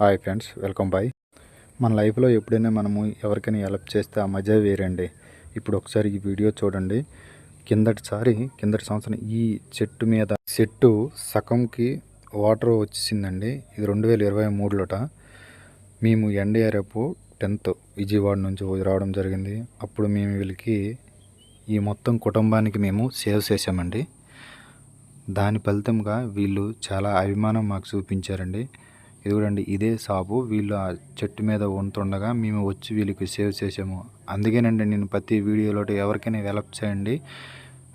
Hi friends welcome bye మన లైఫ్లో ఎప్పుడైనా మనము ఎవరికైనా హెల్ప్ చేస్తే ఆ మజా వేరండి. ఇప్పుడు ఒకసారి ఈ వీడియో చూడండి. కిందటిసారి కిందటి సంవత్సరం ఈ చెట్టు మీద చెట్టు సగంకి వాటర్ వచ్చేసిందండి. ఇది రెండు వేల ఇరవై మూడులోట. మేము ఎన్డీఆర్ఎఫ్ టెన్త్ విజయవాడ నుంచి రావడం జరిగింది. అప్పుడు మేము వీళ్ళకి ఈ మొత్తం కుటుంబానికి మేము సేవ్ చేసామండి దాని ఫలితంగా వీళ్ళు చాలా అభిమానం మాకు చూపించారండి. ఇది ఇదే షాపు వీళ్ళు ఆ చెట్టు మీద ఉంటుండగా మేము వచ్చి వీళ్ళకి సేవ్ చేసాము అందుకేనండి నేను ప్రతి వీడియోలో ఎవరికైనా వెలప్ చేయండి.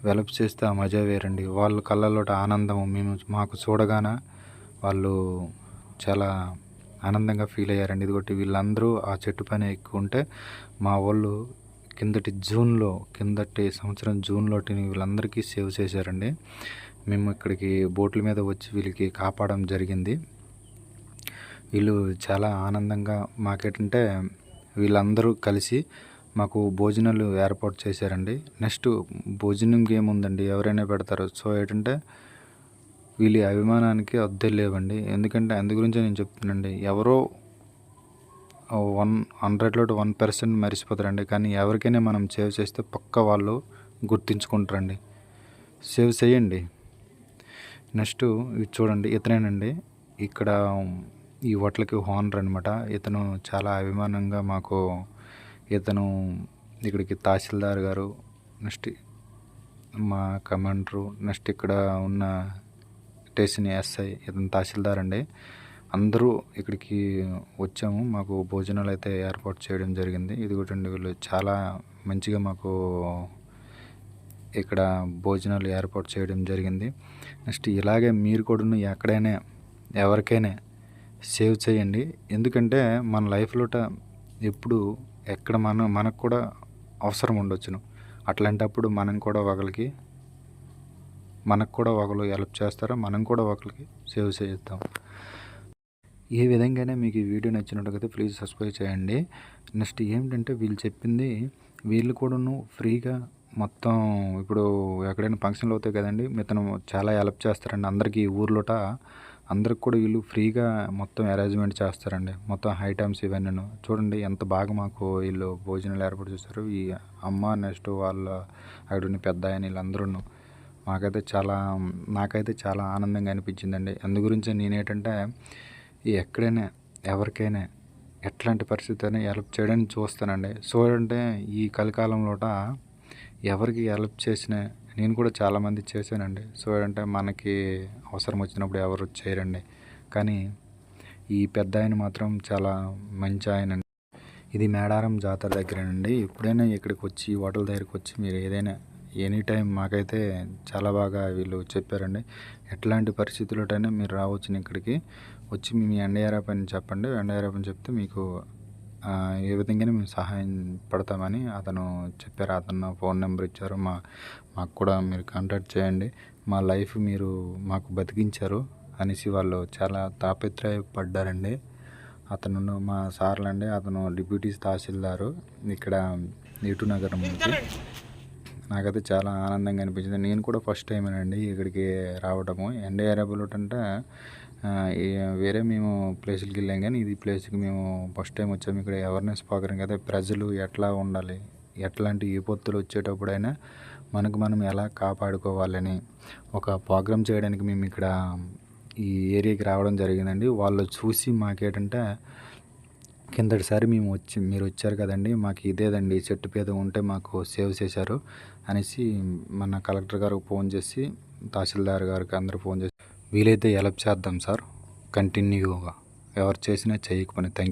వెలప్ చేస్తే ఆ మజా వేరండి. వాళ్ళ కళ్ళలో ఆనందం మేము మాకు చూడగానే వాళ్ళు చాలా ఆనందంగా ఫీల్ అయ్యారండి. ఇదిగోటి వీళ్ళందరూ ఆ చెట్టు పైన ఎక్కువ ఉంటే మా వాళ్ళు కిందటి జూన్లో కిందటి సంవత్సరం జూన్లో వీళ్ళందరికీ సేవ్ చేశారండి. మేము ఇక్కడికి బోట్ల మీద వచ్చి వీళ్ళకి కాపాడడం జరిగింది. వీళ్ళు చాలా ఆనందంగా మాకేటంటే వీళ్ళందరూ కలిసి మాకు భోజనాలు ఏర్పాటు చేశారండి. నెక్స్ట్ భోజనం గేమ్ ఉందండి ఎవరైనా పెడతారు. సో ఏంటంటే వీళ్ళ అభిమానానికి అద్దె లేవండి. ఎందుకంటే అందు గురించి నేను చెప్తున్నానండి. ఎవరో వన్ హండ్రెడ్లో వన్ పర్సెంట్ మర్చిపోతారండి కానీ ఎవరికైనా మనం సేవ్ చేస్తే పక్క వాళ్ళు గుర్తించుకుంటారండి. సేవ్ చేయండి. నెక్స్ట్ ఇది చూడండి ఇతనేనండి. ఇక్కడ ఈ హోటల్కి ఓనర్ అనమాట ఇతను చాలా అభిమానంగా మాకు ఇతను ఇక్కడికి తహసీల్దార్ గారు నెక్స్ట్ మా కమాండరు నెక్స్ట్ ఇక్కడ ఉన్న స్టేషన్ ఎస్ఐ ఇతను తహసీల్దార్ అండి. అందరూ ఇక్కడికి వచ్చాము. మాకు భోజనాలు అయితే ఏర్పాటు చేయడం జరిగింది. ఇది కూడా వీళ్ళు చాలా మంచిగా మాకు ఇక్కడ భోజనాలు ఏర్పాటు చేయడం జరిగింది. నెక్స్ట్ ఇలాగే మీరు కూడా ఎక్కడైనా ఎవరికైనా సేవ్ చేయండి. ఎందుకంటే మన లైఫ్లో ఎప్పుడు ఎక్కడ మన మనకు కూడా అవసరం ఉండొచ్చును. అట్లాంటప్పుడు మనం కూడా ఒకరికి మనకు కూడా ఒకరు హెల్ప్ చేస్తారో? మనం కూడా ఒకరికి సేవ్ చేస్తాం ఏ విధంగానే మీకు ఈ వీడియో నచ్చినట్టుగా ప్లీజ్ సబ్స్క్రైబ్ చేయండి. నెక్స్ట్ ఏంటంటే వీళ్ళు చెప్పింది వీళ్ళు కూడాను ఫ్రీగా మొత్తం ఇప్పుడు ఎక్కడైనా ఫంక్షన్లు అవుతాయి కదండి. మితను చాలా హెల్ప్ చేస్తారండి అందరికీ ఊర్లోట. అందరికి కూడా వీళ్ళు ఫ్రీగా మొత్తం అరేంజ్మెంట్ చేస్తారండి. మొత్తం ఐటమ్స్ ఇవన్నీ చూడండి ఎంత బాగా మాకు వీళ్ళు భోజనాలు ఏర్పాటు చేస్తారు ఈ అమ్మ నెక్స్ట్ వాళ్ళ అక్కడ ఉన్న పెద్ద ఆయన వీళ్ళందరూ మాకైతే చాలా నాకైతే చాలా ఆనందంగా అనిపించిందండి. అందు గురించి నేనేంటంటే ఎక్కడైనా ఎవరికైనా ఎట్లాంటి పరిస్థితి అయినా హెల్ప్ చేయడానికి చూస్తానండి. సో అంటే ఈ కలికాలంలోట ఎవరికి హెల్ప్ చేసిన నేను కూడా చాలామంది చేశానండి. సో ఏంటంటే మనకి అవసరం వచ్చినప్పుడు ఎవరు చేయరండి. కానీ ఈ పెద్ద ఆయన మాత్రం చాలా మంచి ఆయన ఇది మేడారం జాతర దగ్గరేనండి. ఎప్పుడైనా ఇక్కడికి వచ్చి హోటల్ దగ్గరికి వచ్చి మీరు ఏదైనా ఎనీ టైం మాకైతే చాలా బాగా వీళ్ళు చెప్పారండి. ఎట్లాంటి పరిస్థితుల్లోటైనా మీరు రావచ్చు ఇక్కడికి. వచ్చి మీ ఎన్డీఆర్ఎఫ్ అని చెప్పండి. ఎన్డీఆర్ఎఫ్ అని చెప్తే మీకు ఏ విధంగానే మేము సహాయం పడతామని అతను చెప్పారు. అతను ఫోన్ నెంబర్ ఇచ్చారు. మా మాకు కూడా మీరు కాంటాక్ట్ చేయండి. మా లైఫ్ మీరు మాకు బతికించారు అనేసి వాళ్ళు చాలా తాపత్రయపడ్డారండి. అతను మా సార్లు అండి అతను డిప్యూటీ తహసీల్దారు. ఇక్కడ నీటు నగరం నుంచి. నాకైతే చాలా ఆనందంగా అనిపించింది. నేను కూడా ఫస్ట్ టైం అండి ఇక్కడికి రావడము ఎన్డీఆర్ఎఫ్లో అంటే వేరే మేము ప్లేసులకి వెళ్ళాం కానీ ఇది ప్లేస్కి మేము ఫస్ట్ టైం వచ్చాము ఇక్కడ అవేర్నెస్ ప్రోగ్రాం కదా. ప్రజలు ఎట్లా ఉండాలి? ఎట్లాంటి విపత్తులు వచ్చేటప్పుడైనా మనకు మనం ఎలా కాపాడుకోవాలని ఒక ప్రోగ్రామ్ చేయడానికి మేము ఇక్కడ ఈ ఏరియాకి రావడం జరిగిందండి. వాళ్ళు చూసి మాకేటంటే కిందటిసారి మేము వచ్చి మీరు వచ్చారు కదండి. మాకు ఇదేదండి చెట్టు పేద ఉంటే మాకు సేవ్ చేశారు అనేసి మన కలెక్టర్ గారికి ఫోన్ చేసి తహసీల్దార్ గారికి అందరూ ఫోన్ చేసి వీలైతే హెల్ప్ చేద్దాం సార్? కంటిన్యూగా. ఎవరు చేసినా చేయకపోయినా. Thank you